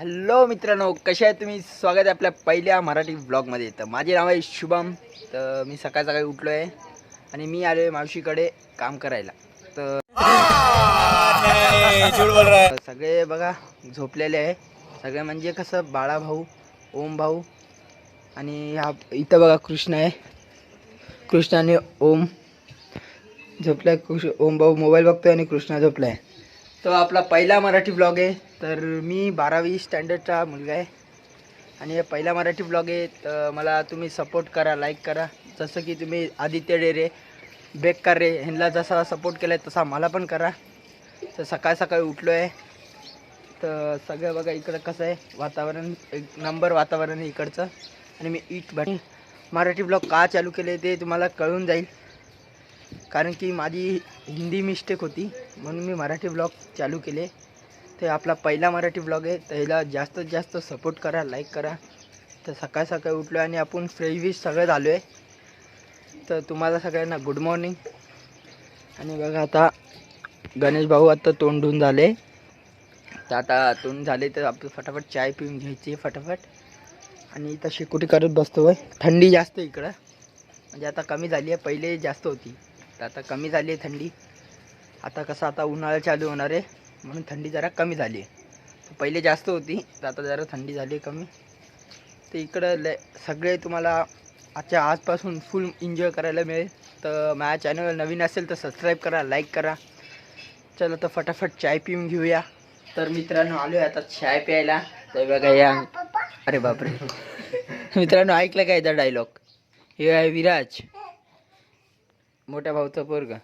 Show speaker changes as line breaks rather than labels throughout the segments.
Hello मित्रांनो कसे आहे तुम्ही? स्वागत आहे आपल्या पहिल्या मराठी ब्लॉगमध्ये तर माझे नाव आहे शुभम. तर मी सकाळ सकाळी उठलो आहे आणि मी आलो आहे मावशीकडे काम करायला. तर सगळे बघा झोपलेले आहे. सगळे म्हणजे कसं बाळा भाऊ ओम भाऊ आणि हा इथं बघा कृष्ण आहे. कृष्ण आणि ओम. झोपलाय कृष्ण ओम भाऊ मोबाईल बघतोय आणि कृष्णा आहे तो आपला पहिला मराठी ब्लॉग आहे. तर मी बारावी स्टँडर्डचा मुलगा आहे. आणि हे पहिला मराठी ब्लॉग आहे तर मला तुम्ही सपोर्ट करा लाईक करा. जसं की तुम्ही आदित्य डेरे बेकार रे ह्यांना जसा सपोर्ट केला आहे तसा मला पण करा. तर सकाळ सकाळी उठलो आहे तर सगळं बघा इकडं कसं आहे वातावरण एक नंबर वातावरण आहे इकडचं. आणि मी इट भाटी मराठी ब्लॉग का चालू केले ते तुम्हाला कळून जाईल. कारण की माझी हिंदी मिस्टेक होती म्हणून मी मराठी ब्लॉग चालू केले. ते आपला पहिला मराठी ब्लॉग आहे तर ह्याला जास्तीत जास्त सपोर्ट करा लाईक करा. तर सकाळ सकाळी उठलो आणि आपण फ्रेश सगळं झालो आहे तर तुम्हाला सगळ्यांना गुड मॉर्निंग आणि बघा आता गणेश भाऊ आता तोंड धुवून झाले. तर आता तोंड झाले तर आपली फटाफट चाय पिऊन घ्यायची फटाफट. आणि इथं शेकोटी करत बसतो आहे थंडी जास्त आहे इकडं. म्हणजे आता कमी झाली आहे पहिले जास्त होती. तर आता कमी झाली आहे थंडी. आता कसं आता उन्हाळा चालू होणार आहे. म्हणून थंडी जरा कमी झाली आहे. पहिले जास्त होती तर आता जरा थंडी झाली आहे कमी. तर इकडं ल सगळे तुम्हाला आजच्या आजपासून फुल एन्जॉय करायला मिळेल. तर माझ्या चॅनल नवीन असेल तर सबस्क्राईब करा लाईक करा. चला तर फटाफट चाय पिऊन घेऊया. तर मित्रांनो आलो आहे आता चाय प्यायला. तर बघा या. अरे बापरे. मित्रांनो ऐकलं काय याचा डायलॉग हे आहे विराज. मोठ्या भाऊचा पोरगा.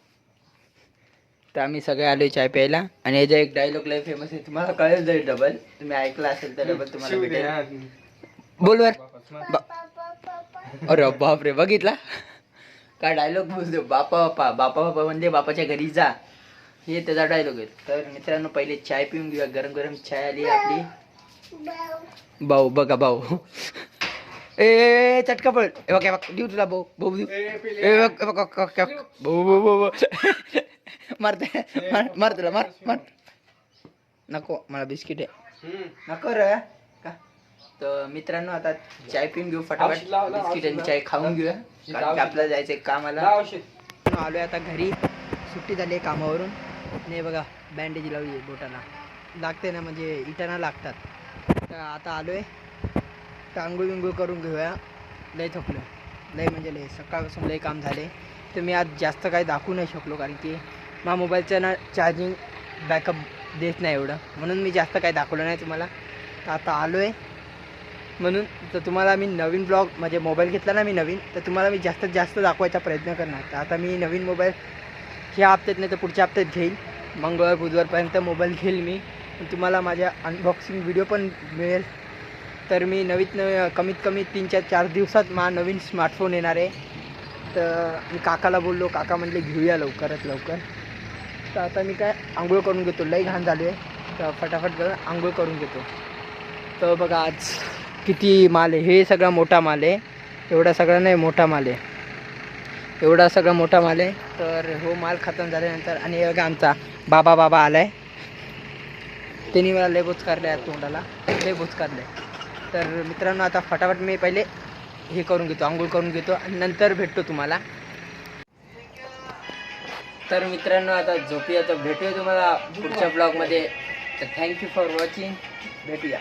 तर आम्ही सगळे आलोय चाय प्यायला. आणि याचा एक डायलॉग लय फेमस आहे. तुम्हाला कळेल जाईल डबल तुम्ही ऐकला असेल तर डबल तुम्हाला भेटेल. बोल बर अरे बाप रे बघितला? काय डायलॉग बोलतो बापा बापा बापा बापा म्हणजे बापाच्या घरी जा. हे त्याचा डायलॉग आहे. तर मित्रांनो पहिले चाय पिऊन घेऊया. गरम गरम चाय आली आपली. भाऊ बघा भाऊ. ए, चटका पड ए बघ देऊ तुला भाऊ. भाऊ देऊ. ए बघ भाऊ भाऊ भाऊ. मारते. मार मार तुला मार मार नको मला बिस्किट. आहे नको रे. का? तर मित्रांनो आता चाय पिऊन घेऊ फटाफट. बिस्किट आणि चाय खाऊन घेऊया. कारण की आपल्याला जायचंय कामाला. आलोय आता घरी. सुट्टी झाली आहे कामावरून. नाही बघा बँडेज लावली बोटाला. लागते ना म्हणजे इटाना लागतात. तर आता आलोय. तर आंघोळ विंघोळ करून घेऊया. लय थकलो लय म्हणजे लय सकाळपासून लय काम झाले. तर मी आज जास्त काही दाखवू नाही शकलो कारण की माझ्या मोबाईलचं ना चार्जिंग बॅकअप देत नाही एवढं. म्हणून मी जास्त काही दाखवलं नाही तुम्हाला. तर आता आलो आहे म्हणून तर तुम्हाला मी नवीन ब्लॉग म्हणजे मोबाईल घेतला ना मी नवीन तर तुम्हाला मी जास्तीत जास्त दाखवायचा प्रयत्न करणार. तर आता मी नवीन मोबाईल ह्या हप्त्यात नाही तर पुढच्या हप्त्यात घेईल. मंगळवार बुधवारपर्यंत मोबाईल घेईल मी. तुम्हाला माझ्या अनबॉक्सिंग व्हिडिओ पण मिळेल. तर मी नवीन नवी कमीत कमी तीन चार चार दिवसात मा नवीन स्मार्टफोन येणार आहे. तर मी काकाला बोललो काका म्हटले घेऊया लवकरात लवकर. तर आता मी काय आंघोळ करून घेतो. लई घाण झाली आहे तर फटाफट करून आंघोळ करून घेतो. तर बघा आज किती माल आहे. हे सगळा मोठा माल आहे. एवढा सगळा नाही मोठा माल आहे. एवढा सगळा मोठा माल आहे. तर हो माल खतम झाल्यानंतर आणि बघा आमचा बाबा बाबा आला आहे त्यांनी मला लय बोचकारले आहे तोंडाला. लय बोचकारले तर मित्रांनो आता फटाफट मी पहिले हे करून घेतो आंघोळ करून घेतो आणि नंतर भेटतो तुम्हाला. तर मित्रांनो आता झोपूया. तर भेटूया तुम्हाला पुढच्या ब्लॉगमध्ये तर थँक्यू फॉर वॉचिंग भेटूया.